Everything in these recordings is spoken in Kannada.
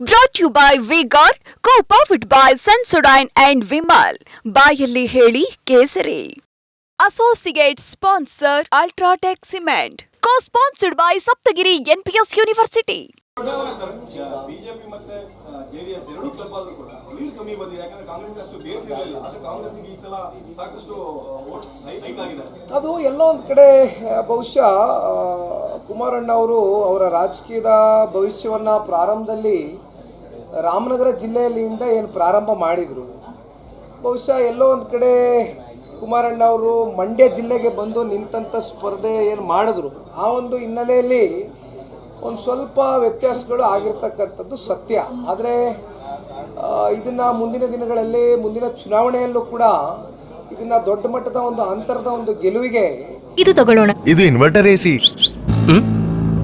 Brought you by V Guard co boy by Sensodyne and Vimal ಬಾಯಲ್ಲಿ ಹೇಳಿ ಕೇಸರಿ. Associate sponsor UltraTech cement co sponsored by Saptagiri NPS university BJP ಮತ್ತೆ ಜೆಡಿಎಸ್ ಎರಡೂ ಕ್ಲಬ್ ಆದ್ರೂ ಕೂಡ ಲೀಡ್ ಕಮ್ಮಿ ಬಂದಿದೆ. ಯಾಕಂದ್ರೆ ಕಾಂಗ್ರೆಸ್ ಅಷ್ಟು ಬೇಸ್ ಇರಲಿಲ್ಲ. ಆದ್ರೆ ಕಾಂಗ್ರೆಸ್ ಈ ಸಲ ಸಾಕಷ್ಟು ವೋಟ್ ಹೈಕ್ ಆಗಿದೆ ಅದು ಎಲ್ಲೋ ಒಂದು ಕಡೆ ಬಹುಶಃ ಕುಮಾರಣ್ಣ ಅವರು ಅವರ ರಾಜಕೀಯದ ಭವಿಷ್ಯವನ್ನ ಪ್ರಾರಂಭದಲ್ಲಿ ರಾಮನಗರ ಜಿಲ್ಲೆಯಲ್ಲಿಂದ ಏನು ಪ್ರಾರಂಭ ಮಾಡಿದರು. ಬಹುಶಃ ಎಲ್ಲೋ ಒಂದು ಕಡೆ ಕುಮಾರಣ್ಣ ಅವರು ಮಂಡ್ಯ ಜಿಲ್ಲೆಗೆ ಬಂದು ನಿಂತಂಥ ಸ್ಪರ್ಧೆ ಏನು ಮಾಡಿದ್ರು. ಆ ಒಂದು ಹಿನ್ನೆಲೆಯಲ್ಲಿ ಒಂದು ಸ್ವಲ್ಪ ವ್ಯತ್ಯಾಸಗಳು ಆಗಿರ್ತಕ್ಕಂಥದ್ದು ಸತ್ಯ. ಆದರೆ ಇದನ್ನು ಮುಂದಿನ ದಿನಗಳಲ್ಲಿ ಮುಂದಿನ ಚುನಾವಣೆಯಲ್ಲೂ ಕೂಡ ಇದನ್ನ ದೊಡ್ಡ ಮಟ್ಟದ ಒಂದು ಅಂತರದ ಒಂದು ಗೆಲುವಿಗೆ ಇದು ತಗೊಳ್ಳೋಣ. ಇದು ಇನ್ವರ್ಟರ್ ಎಸಿ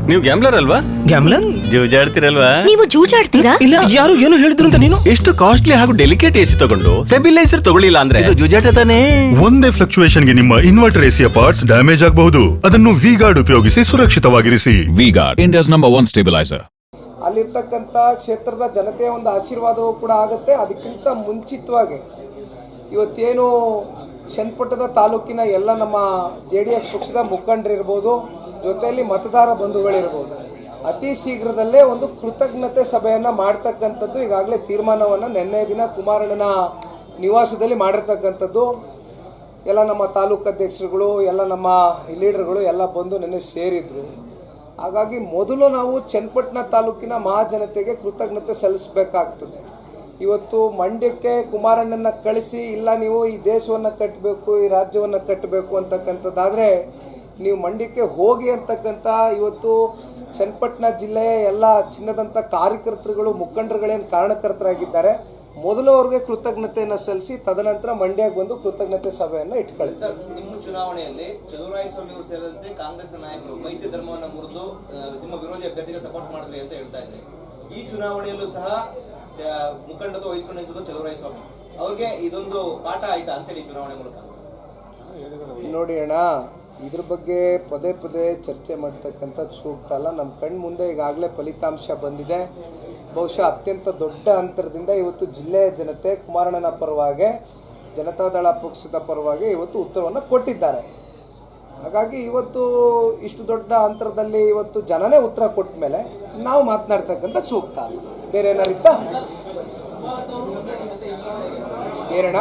ನೀವು ಗ್ಯಾಮ್ಲರ್ ಅಲ್ವಾ? ಗ್ಯಾಮ್ಲರ್ ಜೂಜಾಡ್ತಿರಲ್ವಾ? ನೀವು ಜೂಜಾಡ್ತೀರಾ? ಇಲ್ಲ ಯಾರು ಏನು ಹೇಳಿದ್ರು ಅಂತ ನೀನು? ಎಷ್ಟು ಕಾಸ್ಟ್ಲಿ ಹಾಗೂ ಡೆಲಿಕೇಟ್ ಎಸಿ ತಗೊಂಡು ಸ್ಟೆಬಿಲೈಸರ್ ತಗೊಳ್ಳಿಲ್ಲ ಅಂದ್ರೆ? ಇದು ಜೂಜಾಟ ತಾನೇ. ಒಂದೇ ಫ್ಲಕ್ಚುಯೇಷನ್ಗೆ ನಿಮ್ಮ ಇನ್ವರ್ಟರ್ ಎಸಿಯ ಪಾರ್ಟ್ಸ್ ಡ್ಯಾಮೇಜ್ ಆಗಬಹುದು. ಅದನ್ನು ವಿ ಗಾರ್ಡ್ ಉಪಯೋಗಿಸಿ ಸುರಕ್ಷಿತವಾಗಿರಿಸಿ. V-Guard, India's number one stabilizer. ಅಲ್ಲಿರ್ತಕ್ಕಂಥ ಕ್ಷೇತ್ರದ ಜನತೆಯ ಒಂದು ಆಶೀರ್ವಾದವೂ ಕೂಡ ಆಗುತ್ತೆ. ಅದಕ್ಕಿಂತ ಮುಂಚಿತವಾಗಿ ಇವತ್ತೇನು ಚನ್ನಪಟ್ಟದ ತಾಲೂಕಿನ ಎಲ್ಲ ನಮ್ಮ ಜೆ ಡಿ ಎಸ್ ಪಕ್ಷದ ಮುಖಂಡರಿರ್ಬೋದು ಜೊತೆಯಲ್ಲಿ ಮತದಾರ ಬಂಧುಗಳಿರ್ಬೋದು. ಅತಿ ಶೀಘ್ರದಲ್ಲೇ ಒಂದು ಕೃತಜ್ಞತೆ ಸಭೆಯನ್ನು ಮಾಡ್ತಕ್ಕಂಥದ್ದು ಈಗಾಗಲೇ ತೀರ್ಮಾನವನ್ನು ನಿನ್ನೆ ದಿನ ಕುಮಾರಣ್ಣನ ನಿವಾಸದಲ್ಲಿ ಮಾಡಿರ್ತಕ್ಕಂಥದ್ದು. ಎಲ್ಲ ನಮ್ಮ ತಾಲೂಕು ಅಧ್ಯಕ್ಷರುಗಳು, ಎಲ್ಲ ನಮ್ಮ ಲೀಡರ್ಗಳು ಎಲ್ಲ ಬಂದು ನೆನ್ನೆ ಸೇರಿದ್ರು. ಹಾಗಾಗಿ ಮೊದಲು ನಾವು ಚನ್ನಪಟ್ಟಣ ತಾಲೂಕಿನ ಮಹಾಜನತೆಗೆ ಕೃತಜ್ಞತೆ ಸಲ್ಲಿಸಬೇಕಾಗ್ತದೆ. ಇವತ್ತು ಮಂಡ್ಯಕ್ಕೆ ಕುಮಾರಣ್ಣನ ಕಳಿಸಿ, ಇಲ್ಲ ನೀವು ಈ ದೇಶವನ್ನು ಕಟ್ಟಬೇಕು ಈ ರಾಜ್ಯವನ್ನು ಕಟ್ಟಬೇಕು ಅಂತಕ್ಕಂಥದ್ದಾದರೆ ನೀವು ಮಂಡ್ಯಕ್ಕೆ ಹೋಗಿ ಅಂತಕ್ಕಂಥ ಇವತ್ತು ಚನ್ನಪಟ್ಟಣ ಜಿಲ್ಲೆಯ ಎಲ್ಲ ಚಿನ್ನದಂಥ ಕಾರ್ಯಕರ್ತರುಗಳು ಮುಖಂಡರುಗಳೇನು ಕಾರಣಕರ್ತರಾಗಿದ್ದಾರೆ ಮೊದಲು ಅವ್ರಿಗೆ ಕೃತಜ್ಞತೆಯನ್ನು ಸಲ್ಲಿಸಿ ತದನಂತರ ಮಂಡ್ಯಕ್ಕೆ ಬಂದು ಕೃತಜ್ಞತೆ ಸಭೆಯನ್ನು ಇಟ್ಕೊಳ್ಳಿ. ಸರ್ ನಿಮ್ಮ ಚುನಾವಣೆಯಲ್ಲಿ ಚಲುವರಾಯ ಸ್ವಾಮಿ ಅವರು ಸೇರಿದಂತೆ ಕಾಂಗ್ರೆಸ್ ನಾಯಕರು ಮೈತ್ರಿ ಧರ್ಮವನ್ನು ಮುರಿದು ನಿಮ್ಮ ವಿರೋಧಿ ಅಭ್ಯರ್ಥಿಗೆ ಸಪೋರ್ಟ್ ಮಾಡಿದ್ರಿ ಅಂತ ಹೇಳ್ತಾ ಇದ್ದಾರೆ ಈ ಚುನಾವಣೆಯಲ್ಲೂ ಸಹ ಮುಖಂಡ ಮುಖಂಡತ್ವ ವಹಿಸಿಕೊಂಡಿದ್ದು ಚಲುವರಾಯ ಸ್ವಾಮಿ ಅವ್ರಿಗೆ ಇದೊಂದು ಪಾಠ ಆಯ್ತಾ ಅಂತೇಳಿ ಚುನಾವಣೆ ಮೂಲಕ? ನೋಡಿ ಅಣ್ಣ ಇದ್ರ ಬಗ್ಗೆ ಪದೇ ಪದೇ ಚರ್ಚೆ ಮಾಡ್ತಕ್ಕಂಥದ್ದು ಸೂಕ್ತ ಅಲ್ಲ ನಮ್ಮ ಕಣ್ಣು ಮುಂದೆ ಈಗಾಗಲೇ ಫಲಿತಾಂಶ ಬಂದಿದೆ. ಬಹುಶಃ ಅತ್ಯಂತ ದೊಡ್ಡ ಅಂತರದಿಂದ ಇವತ್ತು ಜಿಲ್ಲೆಯ ಜನತೆ ಕುಮಾರಣ್ಣನ ಪರವಾಗಿ ಜನತಾದಳ ಪಕ್ಷದ ಪರವಾಗಿ ಇವತ್ತು ಉತ್ತರವನ್ನು ಕೊಟ್ಟಿದ್ದಾರೆ. ಹಾಗಾಗಿ ಇವತ್ತು ಇಷ್ಟು ದೊಡ್ಡ ಅಂತರದಲ್ಲಿ ಇವತ್ತು ಜನನೇ ಉತ್ತರ ಕೊಟ್ಟ ಮೇಲೆ ನಾವು ಮಾತನಾಡ್ತಕ್ಕಂಥ ಸೂಕ್ತ ಅಲ್ಲ. ಬೇರೆ ಏನಾರಿತ್ತ ಏನಣ್ಣ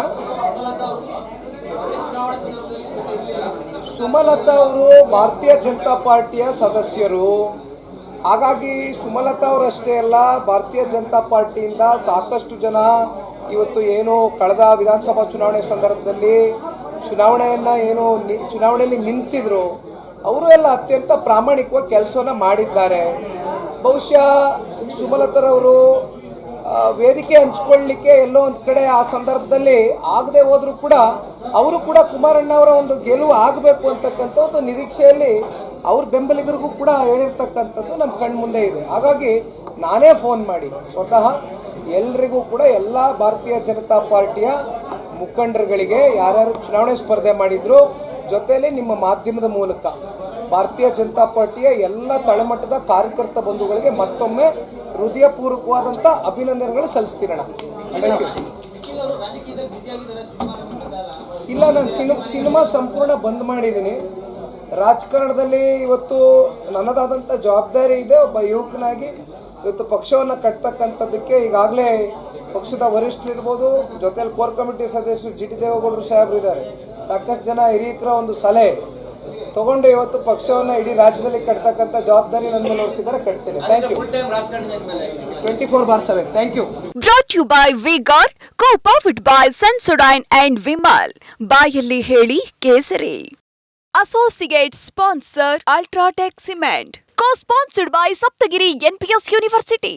ಸುಮಲತಾ ಅವರು ಭಾರತೀಯ ಜನತಾ ಪಾರ್ಟಿಯ ಸದಸ್ಯರು. ಹಾಗಾಗಿ ಸುಮಲತಾ ಅವರಷ್ಟೇ ಅಲ್ಲ, ಭಾರತೀಯ ಜನತಾ ಪಾರ್ಟಿಯಿಂದ ಸಾಕಷ್ಟು ಜನ ಇವತ್ತು ಏನು ಕಳೆದ ವಿಧಾನಸಭಾ ಚುನಾವಣೆ ಸಂದರ್ಭದಲ್ಲಿ ಚುನಾವಣೆಯನ್ನು ಏನು ಚುನಾವಣೆಯಲ್ಲಿ ನಿಂತಿದ್ರು. ಅವರು ಎಲ್ಲ ಅತ್ಯಂತ ಪ್ರಾಮಾಣಿಕವಾಗಿ ಕೆಲಸವನ್ನು ಮಾಡಿದ್ದಾರೆ. ಬಹುಶಃ ಸುಮಲತಾರವರು ವೇದಿಕೆ ಹಂಚ್ಕೊಳ್ಳಿಕ್ಕೆ ಎಲ್ಲೋ ಒಂದು ಕಡೆ ಆ ಸಂದರ್ಭದಲ್ಲಿ ಆಗದೆ ಹೋದರೂ ಕೂಡ ಅವರು ಕೂಡ ಕುಮಾರಣ್ಣ ಅವರ ಒಂದು ಗೆಲುವು ಆಗಬೇಕು ಅಂತಕ್ಕಂಥ ಒಂದು ನಿರೀಕ್ಷೆಯಲ್ಲಿ ಅವ್ರ ಬೆಂಬಲಿಗರಿಗೂ ಕೂಡ ಹೇಳಿರ್ತಕ್ಕಂಥದ್ದು ನಮ್ಮ ಕಣ್ಣು ಮುಂದೆ ಇದೆ. ಹಾಗಾಗಿ ನಾನೇ ಫೋನ್ ಮಾಡಿ ಸ್ವತಃ ಎಲ್ರಿಗೂ ಕೂಡ ಎಲ್ಲ ಭಾರತೀಯ ಜನತಾ ಪಾರ್ಟಿಯ ಮುಖಂಡರುಗಳಿಗೆ ಯಾರ್ಯಾರು ಚುನಾವಣೆ ಸ್ಪರ್ಧೆ ಮಾಡಿದ್ರು, ಜೊತೆಯಲ್ಲಿ ನಿಮ್ಮ ಮಾಧ್ಯಮದ ಮೂಲಕ ಭಾರತೀಯ ಜನತಾ ಪಾರ್ಟಿಯ ಎಲ್ಲ ತಳಮಟ್ಟದ ಕಾರ್ಯಕರ್ತ ಬಂಧುಗಳಿಗೆ ಮತ್ತೊಮ್ಮೆ ಹೃದಯಪೂರ್ವಕವಾದಂಥ ಅಭಿನಂದನೆಗಳು ಸಲ್ಲಿಸ್ತೀರಣ್ಣ ಥ್ಯಾಂಕ್ ಯು ಇಲ್ಲ, ನಾನು ಸಿನಿ ಸಿನಿಮಾ ಸಂಪೂರ್ಣ ಬಂದ್ ಮಾಡಿದ್ದೀನಿ. ರಾಜಕಾರಣದಲ್ಲಿ ಇವತ್ತು ನನ್ನದಾದಂಥ ಜವಾಬ್ದಾರಿ ಇದೆ. ಒಬ್ಬ ಯುವಕನಾಗಿ ಇವತ್ತು ಪಕ್ಷವನ್ನು ಕಟ್ತಕ್ಕಂಥದ್ದಕ್ಕೆ ಈಗಾಗಲೇ ಪಕ್ಷದ ವರಿಷ್ಠರಿರ್ಬೋದು ಜೊತೆಲಿ ಕೋರ್ ಕಮಿಟಿ ಸದಸ್ಯರು ಜಿ ಟಿ ದೇವೇಗೌಡರು ಸಾಹೇಬರು ಇದ್ದಾರೆ. ಸಾಕಷ್ಟು ಜನ ಹಿರಿಯಕರ ಒಂದು ಸಲಹೆ. ತಗೊಂಡು ಇವತ್ತು ಪಕ್ಷವನ್ನು ಇಡೀ ರಾಜ್ಯದಲ್ಲಿ ಕಟ್ತಕ್ಕಂಥ ಜವಾಬ್ದಾರಿ ನನ್ನ ಮೇಲೆ ಹೊರಿಸಿದ್ದಾರೆ ಕಟ್ತೇನೆ ಥ್ಯಾಂಕ್ ಯು ಫುಲ್ ಟೈಮ್ ರಾಜಕಾರಣಿ ಮೇಲೆ twenty four by seven thank you brought you by V Guard co profit by Sensodyne and Vimal ಬಾಯಲ್ಲಿ ಹೇಳಿ ಕೇಸರಿ. Associate sponsor UltraTech cement co sponsored by Saptagiri NPS university